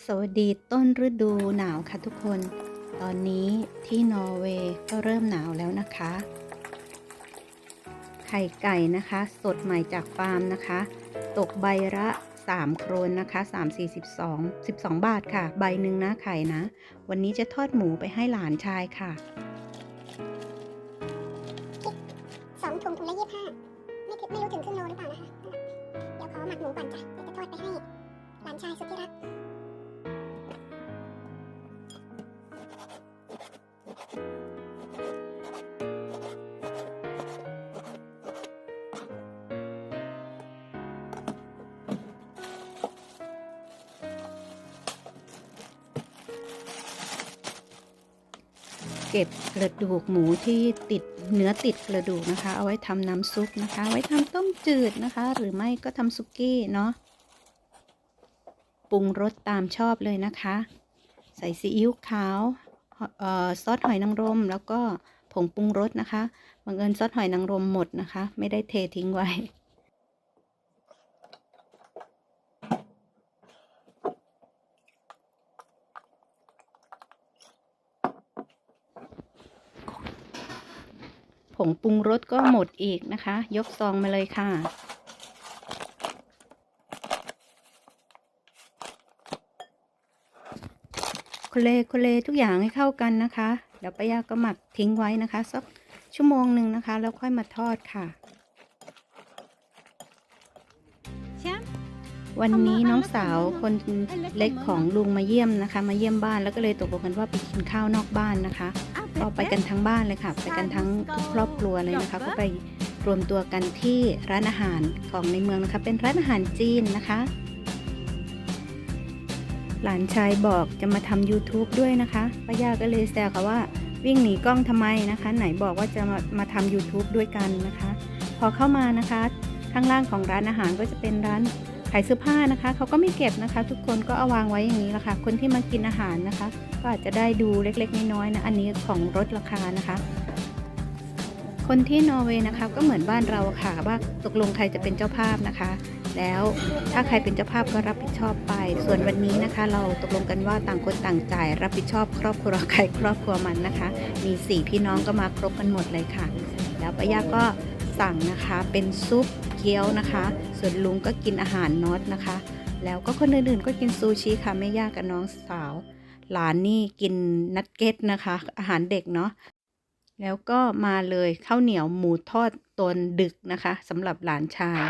สวัสดีต้นฤดูหนาวค่ะทุกคน ตอนนี้ที่นอร์เวย์ก็เริ่มหนาวแล้วนะคะ ไข่ไก่นะคะ สดใหม่จากฟาร์มนะคะ ตกใบละ 3 โครนนะคะ 3 4 12 12 บาทค่ะ ใบหนึ่งนะไข่นะ วันนี้จะทอดหมูไปให้หลานชายค่ะสองถุงถุงละยี่ห้าไม่ไม่รู้ถึงครึ่งโลหรือเปล่านะคะ เดี๋ยวขอหมักหมูก่อนจ้ะเดี๋ยวจะทอดไปให้หลานชายสุดที่รัก เก็บกระดูกหมูที่ติดเนื้อติดกระดูกนะคะ เอาไว้ทำน้ำซุปนะคะ ไว้ทำต้มจืดนะคะ หรือไม่ก็ทำซุกี้เนาะปรุงรสตามชอบเลยนะคะ ใส่ซีอิ๊วขาวเอ่อซอสหอยนางรม แล้วก็ผงปรุงรสนะคะบังเอิญซอสหอยนางรมหมดนะคะ ไม่ได้เททิ้งไว้ ผงปรุงรสก็หมดอีกนะคะ ยกซองมาเลยค่ะ โคเลโคเลทุกอย่างให้เข้ากันนะคะเดี๋ยวป้ายาก็หมักทิ้งไว้นะคะ สักชั่วโมงหนึ่งนะคะ แล้วค่อยมาทอดค่ะ วันนี้น้องสาวคนเล็กของลุงมาเยี่ยมนะคะ มาเยี่ยมบ้านแล้วก็เลยตกลงกันว่าไปกินข้าวนอกบ้านนะคะก็ไปกันทั้งบ้านเลยค่ะไปกันทั้งครอบครัวเลยนะคะ ก็ไปรวมตัวกันที่ร้านอาหารของในเมืองนะคะ เป็นร้านอาหารจีนนะคะ หลานชายบอกจะมาทำ YouTube ด้วยนะคะป้าย่าก็เลยแซวค่ะว่าวิ่งหนีกล้องทำไมนะคะ ไหนบอกว่าจะมามาทำ YouTube ด้วยกันนะคะ พอเข้ามานะคะ ข้างล่างของร้านอาหารก็จะเป็นร้าน ขายเสื้อผ้านะคะ เขาก็ไม่เก็บนะคะ ทุกคนก็เอาวางไว้อย่างนี้แหละค่ะ คนที่มากินอาหารนะคะ ก็อาจจะได้ดูเล็กๆน้อยๆนะ อันนี้ของลดราคานะคะ คนที่นอร์เวย์นะคะก็เหมือนบ้านเราค่ะว่าตกลงใครจะเป็นเจ้าภาพนะคะ แล้วถ้าใครเป็นเจ้าภาพก็รับผิดชอบไป ส่วนวันนี้นะคะ เราตกลงกันว่าต่างคนต่างจ่าย รับผิดชอบครอบครัวใครครอบครัวมันนะคะ มีสี่พี่น้องก็มาครบกันหมดเลยค่ะ แล้วป้ายาก็ สั่งนะคะเป็นซุปเกี๊ยวนะคะ ส่วนลุงก็กินอาหารน็อตนะคะ แล้วก็คนอื่นๆก็กินซูชิค่ะแม่ย่ากับน้องสาว หลานนี่กินนัดเก็ตนะคะ อาหารเด็กเนาะแล้วก็มาเลยข้าวเหนียวหมูทอดตนดึกนะคะสำหรับหลานชาย